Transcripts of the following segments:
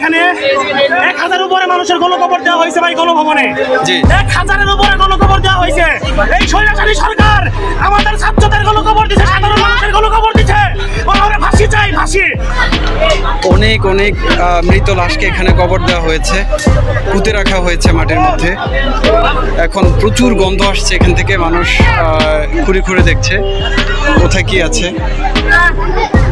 এখানে এক হাজার উপরে মানুষের গণকবর দেওয়া হয়েছে ভাই গণভবনে। এক হাজারের উপরে গণকবর দেওয়া হয়েছে। এই স্বৈরাচারী সরকার আমাদের ছাত্রদের গণকবর দিচ্ছে সাধারণ মানুষের গণকবর দিচ্ছে আমরা ফাঁসি চাই ফাঁসি। অনেক অনেক মৃত লাশকে এখানে কবর দেওয়া হয়েছে পুঁতে রাখা হয়েছে মাটির মধ্যে। এখন প্রচুর গন্ধ আসছে এখান থেকে মানুষ খুঁড়ে খুঁড়ে দেখছে কোথায় কি আছে।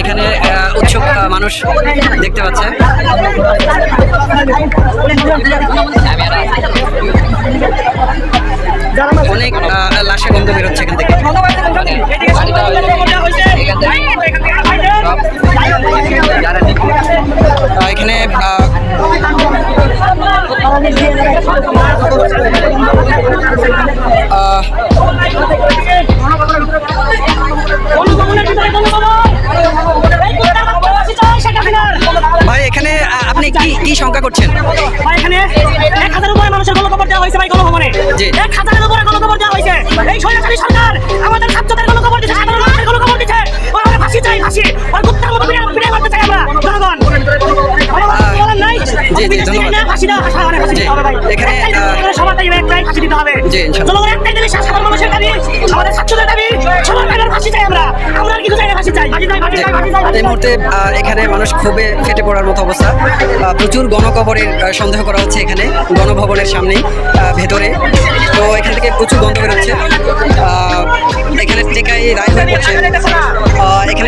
এখানে উৎসুক মানুষ দেখতে পাচ্ছে। আপনি কি কি শঙ্কা করছেন? ভাই এখানে এক হাজার উপরে মানুষের গণকবর দেওয়া হয়েছে ভাই গণভবনে জি। এক হাজারের উপরে গণকবর দেওয়া হয়েছে। এই স্বৈরাচারী সরকার আমাদের ছাত্রদের গণকবর দিচ্ছে সাধারণ মানুষের গণকবর দিচ্ছে। ওরা আমরা ফাঁসি চাই ফাঁসি। আর কুত্তার মতো বিড়াল বিড়াল মারতে চাই আমরা জনগণ। জি, জি, ধন্যবাদ। মানে এখানে, এই মুহূর্তে এখানে মানুষ খুবই ফেটে পড়ার মতো অবস্থা। প্রচুর গণকবরের সন্দেহ করা হচ্ছে এখানে গণভবনের সামনেই ভেতরে। তো এখান থেকে প্রচুর গন্ধ বেরোচ্ছে এখানে টেকাই রায় হয়ে পড়ছে।